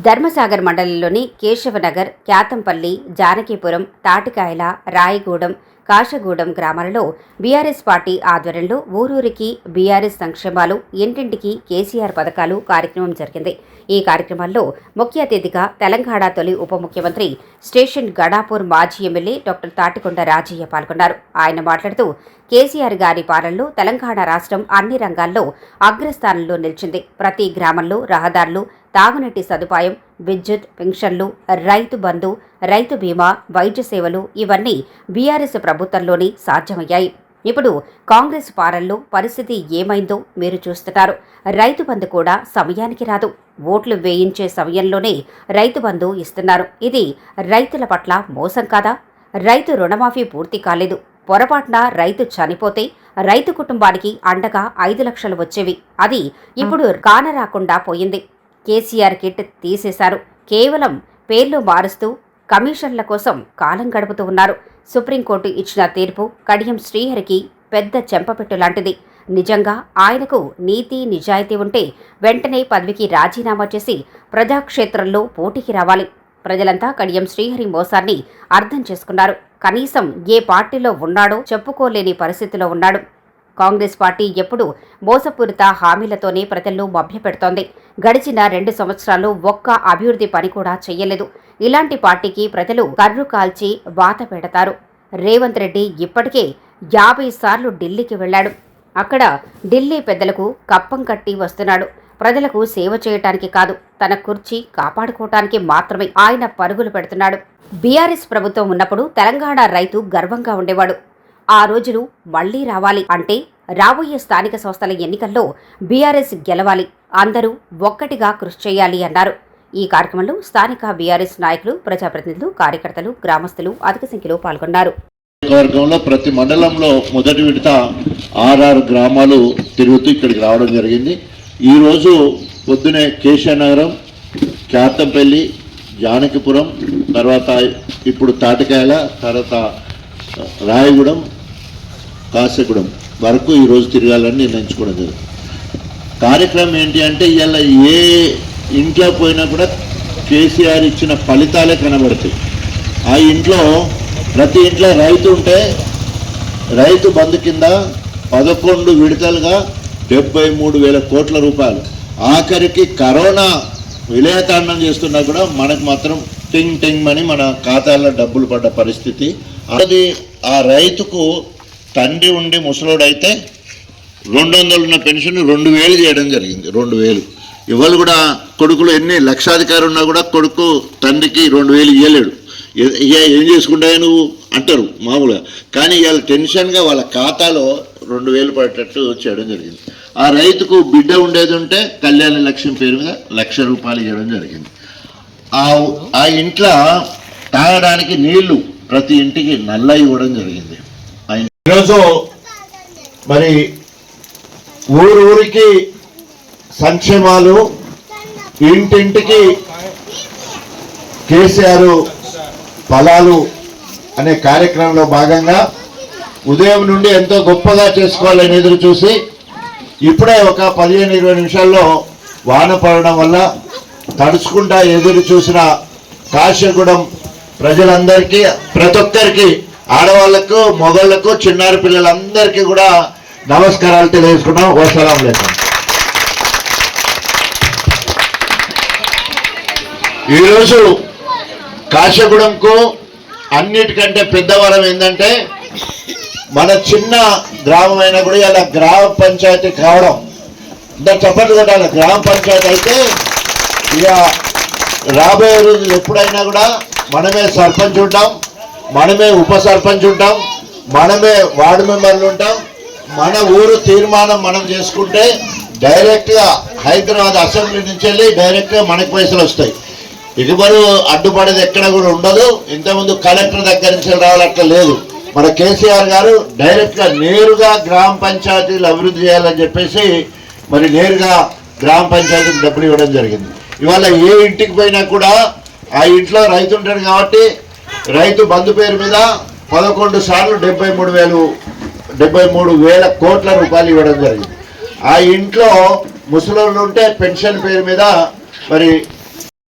ధర్మసాగర్ మండలంలోని కేశవనగర్ క్యాతంపల్లి జానకీపురం తాటికాయల రాయగూడెం కాశగూడెం గ్రామాలలో BRS party ఆధ్వర్యంలో ఊరూరికి బీఆర్ఎస్ సంక్షేమాలు ఇంటింటికి కేసీఆర్ పథకాలు కార్యక్రమం జరిగింది. ఈ కార్యక్రమంలో ముఖ్య అతిథిగా తెలంగాణ తొలి ఉప ముఖ్యమంత్రి స్టేషన్ గడాపూర్ మాజీ ఎమ్మెల్యే డాక్టర్ తాటికొండ రాజయ్య పాల్గొన్నారు. ఆయన మాట్లాడుతూ కేసీఆర్ గారి పాలనలో తెలంగాణ రాష్ట్రం అన్ని రంగాల్లో అగ్రస్థానంలో నిలిచింది. ప్రతి గ్రామంలో రహదారులు తాగునీటి సదుపాయం విద్యుత్ పెన్షన్లు రైతు బంధు రైతు బీమా వైద్య సేవలు ఇవన్నీ బీఆర్ఎస్ ప్రభుత్వంలోనే సాధ్యమయ్యాయి. ఇప్పుడు కాంగ్రెస్ పాలనలో పరిస్థితి ఏమైందో మీరు చూస్తున్నారు. రైతు బంధు కూడా సమయానికి రాదు. ఓట్లు వేయించే సమయంలోనే రైతు బంధు ఇస్తున్నారు. ఇది రైతుల పట్ల మోసం కాదా? రైతు రుణమాఫీ పూర్తి కాలేదు. పొరపాటున రైతు చనిపోతే రైతు కుటుంబానికి అండగా ఐదు లక్షలు వచ్చేవి. అది ఇప్పుడు కానరాకుండా పోయింది. కేసీఆర్ కిట్ తీసేశారు. కేవలం పేర్లు మారుస్తూ కమిషన్ల కోసం కాలం గడుపుతూ ఉన్నారు. సుప్రీంకోర్టు ఇచ్చిన తీర్పు కడియం శ్రీహరికి పెద్ద చెంపపెట్టు లాంటిది. నిజంగా ఆయనకు నీతి నిజాయితీ ఉంటే వెంటనే పదవికి రాజీనామా చేసి ప్రజాక్షేత్రంలో పోటీకి రావాలి. ప్రజలంతా కడియం శ్రీహరి మోసాన్ని అర్థం చేసుకున్నారు. కనీసం ఏ పార్టీలో ఉన్నాడో చెప్పుకోలేని పరిస్థితిలో ఉన్నాడు. కాంగ్రెస్ పార్టీ ఎప్పుడు మోసపూరిత హామీలతోనే ప్రజలను మభ్యపెడుతోంది. గడిచిన రెండు సంవత్సరాలు ఒక్క అభివృద్ధి పని కూడా చేయలేదు ఇలాంటి పార్టీకి ప్రజలు కర్రు కాల్చి వాత పెడతారు. రేవంత్ రెడ్డి ఇప్పటికే యాభై సార్లు ఢిల్లీకి వెళ్ళాడు. అక్కడ ఢిల్లీ పెద్దలకు కప్పం కట్టి వస్తున్నాడు. ప్రజలకు సేవ చేయటానికి కాదు తన కుర్చీ కాపాడుకోవటానికి మాత్రమే ఆయన పరుగులు పెడుతున్నాడు. బీఆర్ఎస్ ప్రభుత్వం ఉన్నప్పుడు తెలంగాణ రైతు గర్వంగా ఉండేవాడు. ఆ రోజులు మళ్ళీ రావాలి. అంటే రాబోయే స్థానిక సంస్థల ఎన్నికల్లో బీఆర్ఎస్ గెలవాలి. అందరూ ఒక్కటిగా కృషి చేయాలి అన్నారు. ఈ కార్యక్రమంలో స్థానిక బీఆర్ఎస్ నాయకులు ప్రజాప్రతినిధులు కార్యకర్తలు గ్రామస్తులు అధిక సంఖ్యలో పాల్గొన్నారు. నియోజకవర్గంలో ప్రతి మండలంలో మొదటి విడత ఆర్ఆర్ గ్రామాలు తిరుగుతూ ఇక్కడికి రావడం జరిగింది. ఈరోజు పొద్దునే కేశనగరం క్యాతంపల్లి జానకిపురం తర్వాత ఇప్పుడు తాటికాయల తర్వాత రాయగూడెం కాశగూడెం వరకు ఈరోజు తిరగాలని నిర్ణయించుకోవడం జరిగింది. కార్యక్రమం ఏంటి అంటే ఇవాళ ఏ ఇంట్లో పోయినా కూడా కేసీఆర్ ఇచ్చిన ఫలితాలే కనబడతాయి. ఆ ఇంట్లో ప్రతి ఇంట్లో రైతు ఉంటే రైతు బంధు కింద పదకొండు విడతలుగా డెబ్బై మూడు వేల కోట్ల రూపాయలు. ఆఖరికి కరోనా విలయతాండం చేస్తున్నా కూడా మనకు మాత్రం టింగ్ టింగ్ అని మన ఖాతాల్లో డబ్బులు పడ్డ పరిస్థితి. అది ఆ రైతుకు తండ్రి ఉండి ముసలోడైతే రెండు వందలు ఉన్న పెన్షన్ రెండు వేలు చేయడం జరిగింది రెండు వేలు ఇవాళ కూడా కొడుకులు ఎన్ని లక్షాధికారి ఉన్నా కూడా కొడుకు తండ్రికి రెండు వేలు ఇవ్వలేడు ఇక ఏం చేసుకుంటాయి నువ్వు? అంటారు మామూలుగా. కానీ ఇవాళ టెన్షన్గా వాళ్ళ ఖాతాలో రెండు వేలు పడేటట్టు చేయడం జరిగింది. ఆ రైతుకు బిడ్డ ఉండేది ఉంటే కళ్యాణ లక్ష్యం పేరు మీద లక్ష రూపాయలు ఇవ్వడం జరిగింది. ఆ ఆ ఇంట్లో తాగడానికి నీళ్ళు ప్రతి ఇంటికి నల్ల ఇవ్వడం జరిగింది. ఈరోజు మరి ఊరు ఊరికి సంక్షేమాలు ఇంటింటికి కేసీఆర్ ఫలాలు అనే కార్యక్రమంలో భాగంగా ఉదయం నుండి ఎంతో గొప్పగా చేసుకోవాలని ఎదురు చూసి ఇప్పుడే ఒక పదిహేను ఇరవై నిమిషాల్లో వాన పడడం వల్ల తడుచుకుంటా ఎదురు చూసిన కాశీగూడెం ప్రజలందరికీ ప్రతి ఒక్కరికి ఆడవాళ్ళకు మొగళ్ళకు చిన్నారి పిల్లలందరికీ కూడా నమస్కారాలు తెలియజేసుకున్నాం వసలాం లేదు ఈరోజు కాశగూడెంకు అన్నిటికంటే పెద్దవరం ఏంటంటే మన చిన్న గ్రామం అయినా కూడా ఇలా గ్రామ పంచాయతీ కావడం. ఇంకా చెప్పండి అలా గ్రామ పంచాయతీ అయితే ఇక రాబోయే రోజులు ఎప్పుడైనా కూడా మనమే సర్పంచ్ ఉంటాం. మనమే ఉప సర్పంచ్ ఉంటాం మనమే వార్డు మెంబర్లు ఉంటాం. మన ఊరు తీర్మానం మనం చేసుకుంటే డైరెక్ట్గా హైదరాబాద్ అసెంబ్లీ నుంచి వెళ్ళి డైరెక్ట్గా మనకు పైసలు వస్తాయి. ఎగుబరు అడ్డుపడేది ఎక్కడ కూడా ఉండదు. ఇంతకుముందు కలెక్టర్ దగ్గర నుంచి రావాలి అట్లా లేదు. మన కేసీఆర్ గారు డైరెక్ట్గా నేరుగా గ్రామ పంచాయతీలు అభివృద్ధి చేయాలని చెప్పేసి మరి నేరుగా గ్రామ పంచాయతీకి డబ్బులు ఇవ్వడం జరిగింది. ఇవాళ ఏ ఇంటికి పోయినా కూడా ఆ ఇంట్లో రైతు ఉంటాడు కాబట్టి రైతు బంధు పేరు మీద పదకొండు సార్లు డెబ్బై మూడు వేలు డెబ్బై మూడు వేల కోట్ల రూపాయలు ఇవ్వడం జరిగింది. ఆ ఇంట్లో ముసలోళ్ళు ఉంటే పెన్షన్ పేరు మీద మరి